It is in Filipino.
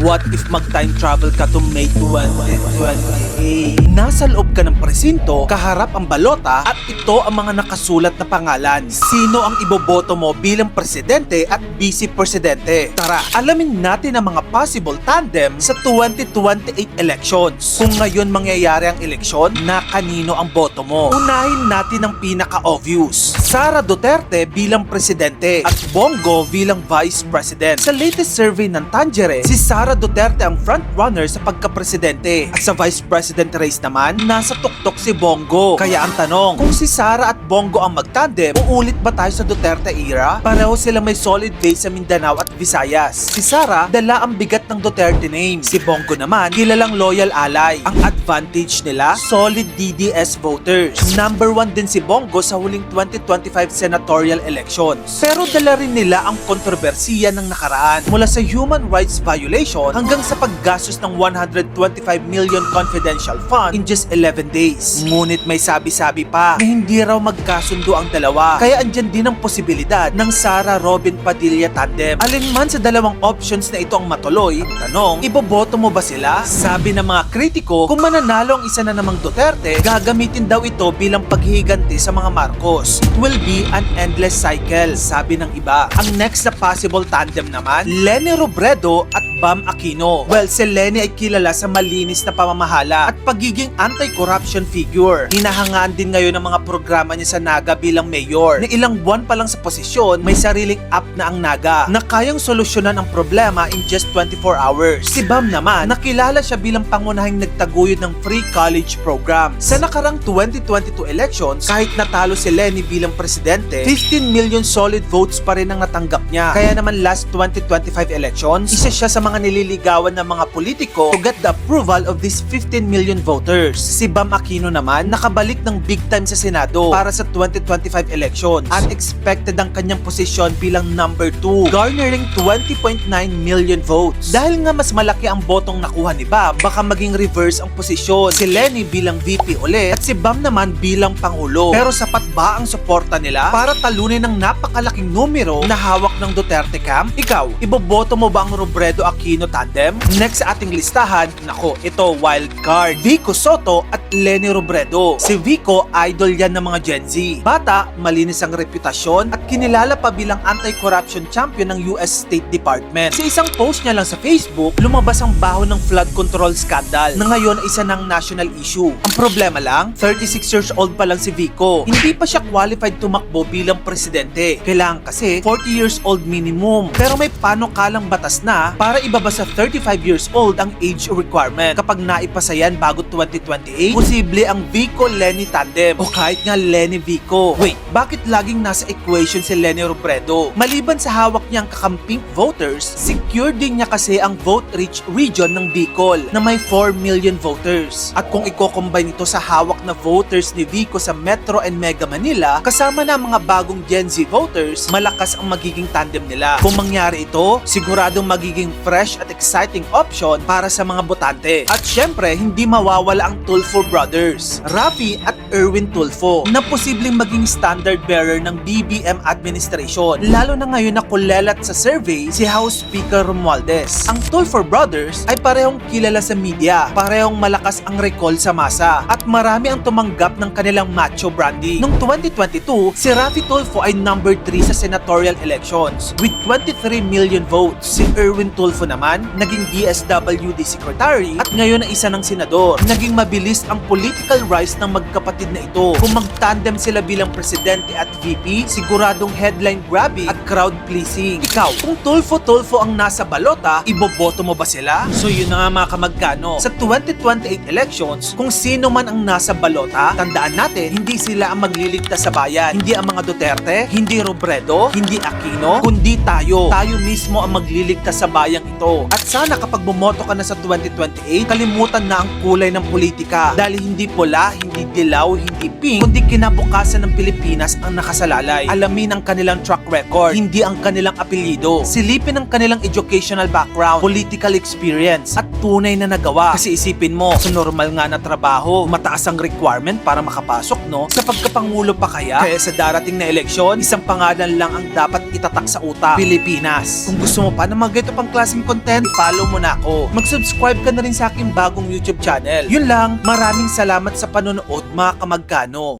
What if mag-time travel ka to May 2028? Nasa loob ka ng presinto, kaharap ang balota at ito ang mga nakasulat na pangalan. Sino ang iboboto mo bilang presidente at vice presidente? Tara, alamin natin ang mga possible tandem sa 2028 elections. Kung ngayon mangyayari ang eleksyon, na kanino ang boto mo? Unahin natin ang pinaka-obvious. Sara Duterte bilang presidente at Bongo bilang vice president. Sa latest survey ng Tangere, si Sara Duterte ang frontrunner sa pagka-presidente. At sa vice president race naman, nasa tuktok si Bongo. Kaya ang tanong, kung si Sara at Bongo ang magtandem, uulit ba tayo sa Duterte era? Pareho sila may solid base sa Mindanao at Visayas. Si Sara, dala ang bigat ng Duterte name. Si Bongo naman, kilalang loyal ally. Ang advantage nila, solid DDS voters. Number one din si Bongo sa huling 2025 senatorial elections. Pero dala rin nila ang kontrobersiya ng nakaraan mula sa human rights violation hanggang sa paggastos ng 125 million confidential fund in just 11 days. Ngunit may sabi-sabi pa na hindi raw magkasundo ang dalawa. Kaya andyan din ang posibilidad ng Sara Robin Padilla tandem. Alin man sa dalawang options na ito ang matuloy, ang tanong, iboboto mo ba sila? Sabi ng mga kritiko, kung mananalo ang isa na namang Duterte, gagamitin daw ito bilang paghihiganti sa mga Marcos. It will be an endless cycle, sabi ng iba. Ang next na possible tandem naman, Lenny Robredo at Bam Aquino. Well, si Lenny ay kilala sa malinis na pamamahala at pagiging anti-corruption figure. Hinahangaan din ngayon ang mga programa niya sa Naga bilang mayor. Na ilang buwan pa lang sa posisyon, may sariling app na ang Naga na kayang solusyonan ang problema in just 24 hours. Si Bam naman, nakilala siya bilang pangunahing nagtaguyod ng free college program. Sa nakarang 2022 elections, kahit natalo si Lenny bilang presidente, 15 million solid votes pa rin ang natanggap niya. Kaya naman last 2025 elections, isa siya sa mga nililigawan ng mga politiko to get the approval of these 15 million voters. Si Bam Aquino naman, nakabalik ng big time sa Senado para sa 2025 elections. Unexpected ang kanyang posisyon bilang number 2, garnering 20.9 million votes. Dahil nga mas malaki ang botong nakuha ni Bam, baka maging reverse ang posisyon. Si Lenny bilang VP ulit at si Bam naman bilang Pangulo. Pero sapat ba ang suporta nila para talunin ng napakalaking numero na hawak ng Duterte camp? Ikaw, iboboto mo ba ang Robredo Aquino tandem? Next sa ating listahan, nako, ito wild card. Vico Soto at Lenny Robredo. Si Vico, idol yan ng mga Gen Z. Bata, malinis ang reputasyon at kinilala pa bilang anti-corruption champion ng US State Department. Sa isang post niya lang sa Facebook, lumabas ang baho ng flood control scandal na ngayon ay isa ng national issue. Ang problema lang, 36 years old pa lang si Vico. Hindi pa siya qualified tumakbo bilang presidente. Kailangan kasi 40 years old minimum. Pero may panukalang batas na para ibaba sa 35 years old ang age requirement. Kapag naipasa yan bago 2028, posible ang Vico-Lenny tandem o kahit nga Lenny-Vico. Wait, bakit laging nasa equation si Lenny Robredo? Maliban sa hawak niyang kakamping voters, secure din niya kasi ang vote-rich region ng Bicol na may 4 million voters. At kung i-combine ito sa hawak na voters ni Vico sa Metro and Mega Manila, kasama na ang mga bagong Gen Z voters, malakas ang magiging tandem nila. Kung mangyari ito, siguradong magiging fresh at exciting option para sa mga botante. At syempre, hindi mawawala ang Tulfo Brothers, Rafi at Erwin Tulfo, na posibleng maging standard bearer ng BBM administration. Lalo na ngayon na kulelat sa survey si House Speaker Romualdez. Ang Tulfo Brothers ay parehong kilala sa media, parehong malakas ang recall sa masa, at marami ang tumanggap ng kanilang macho branding. Noong 2022, si Rafi Tulfo ay number 3 sa senatorial elections with 23 million votes. Si Erwin Tulfo naman, naging DSWD Secretary at ngayon ay isa ng senador. Naging mabilis ang political rise ng magkapatid na ito. Kung mag-tandem sila bilang presidente at VP, siguradong headline grabbing at crowd pleasing. Ikaw, kung Tulfo-Tulfo ang nasa balota, iboboto mo ba sila? So yun na nga mga kamagkano. Sa 2028 elections, kung sino man ang nasa balota, tandaan natin, hindi sila ang magliligtas sa bayan. Hindi ang mga Duterte, hindi Robredo, hindi Aquino, kundi tayo. Tayo mismo ang magliligtas sa bayang ito. At sana kapag bumoto ka na sa 2028, kalimutan na ang kulay ng politika. Dahil hindi pula, hindi dilaw, hindi pink, kundi kinabukasan ng Pilipinas ang nakasalalay. Alamin ang kanilang track record, hindi ang kanilang apelyido. Silipin ang kanilang educational background, political experience, at tunay na nagawa. Kasi isipin mo, sa normal nga na trabaho, mataas ang requirement para makapasok, no? Sa pagkapangulo pa kaya? Kaya sa darating na eleksyon, isang pangalan lang ang dapat itatak sa utak, Pilipinas. Kung gusto mo pa na mga pang klaseng content, follow mo na ako. Mag-subscribe ka na rin sa aking bagong YouTube channel. Yun lang, maraming salamat sa panonood mga kamagkano.